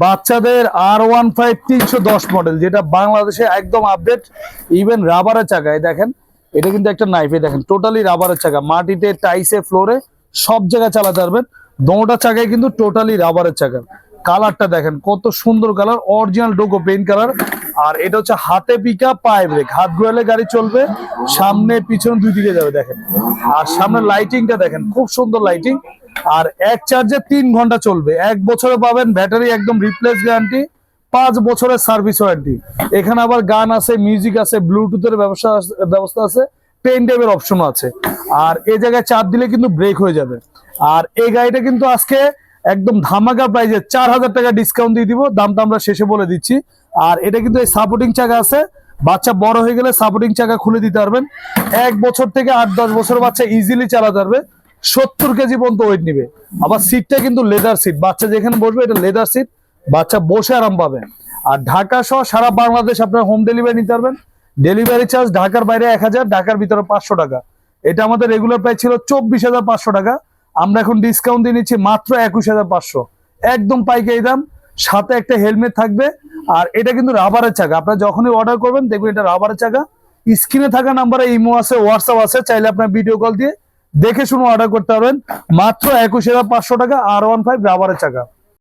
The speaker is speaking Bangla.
বাচ্চাদের আর ওয়ান ফাইভ তিনশো দশ মডেল যেটা বাংলাদেশে একদম আপডেট ইভেন রাবারের চাকায়। দেখেন, এটা কিন্তু একটা নাইফে দেখেন টোটালি রাবারের চাকা। মাটিতে টাইসে ফ্লোরে সব জায়গায় চালাতে পারবেন। দোটা চাকায় কিন্তু টোটালি রাবারের চাকা। কালারটা দেখেন, কত সুন্দর কালার অরিজিনাল ডোকো পেন কালার আর এটা হচ্ছে হাতে পিকা, পায়ে ব্রেক হাত ঘোরালে গাড়ি চলবে, সামনে, পিছনে দুই দিকে যাবে, দেখেন। আর সামনে লাইটিংটা দেখেন, খুব সুন্দর লাইটিং আর এক চার্জে তিন ঘণ্টা চলবে। এক বছরে পাবেন ব্যাটারি একদম রিপ্লেস গ্যারান্টি পাঁচ বছরের সার্ভিস ওয়ারেন্টি এখানে আবার গান আছে মিউজিক আছে ব্লুটুথের ব্যবস্থা ব্যবস্থা আছে পেন ড্রাইভের অপশনও আছে। আর এই জায়গায় চাপ দিলে কিন্তু ব্রেক হয়ে যাবে। আর এই গাড়িটা কিন্তু আজকে একদম ধামাকা প্রাইজে চার হাজার টাকা ডিসকাউন্ট দিয়ে দিব। দামটা আমরা শেষে বলে দিচ্ছি। আর এটা কিন্তু এই সাপোর্টিং চাকা আছে। বাচ্চা বড় হয়ে গেলে সাপোর্টিং চাকা খুলে দিতে পারবেন। এক বছর থেকে আট দশ বছর বাচ্চা ইজিলি চালাতে পারবে। সত্তর কেজি পর্যন্ত ওয়েট নিবে। আবার সিটটা কিন্তু লেদার সিট বাচ্চা যেখানে বসবে, এটা লেদার সিট বাচ্চা বসে আরাম পাবে। আর ঢাকা সহ সারা বাংলাদেশ আপনার হোম ডেলিভারি নিতে পারবেন। ডেলিভারি চার্জ ঢাকার বাইরে এক হাজার, ঢাকার ভিতরে পাঁচশো টাকা। এটা আমাদের রেগুলার প্রাইস ছিল চব্বিশ হাজার পাঁচশো টাকা। আমরা এখন ডিসকাউন্ট দিয়ে নিচ্ছি মাত্র একুশ হাজার পাঁচশো। একদম পাইকারি দাম। সাথে একটা হেলমেট থাকবে। আর এটা কিন্তু রাবারের চাকা। আপনারা যখনই অর্ডার করবেন, দেখবেন এটা রাবারের চাকা। স্ক্রিনে থাকা নাম্বারে ইমো আছে হোয়াটসঅ্যাপ আছে। চাইলে আপনার ভিডিও কল দিয়ে দেখে শুনে অর্ডার করতে পারবেন। মাত্র একুশ হাজার পাঁচশো টাকা আর ওয়ান ফাইভ রাবারের চাকা।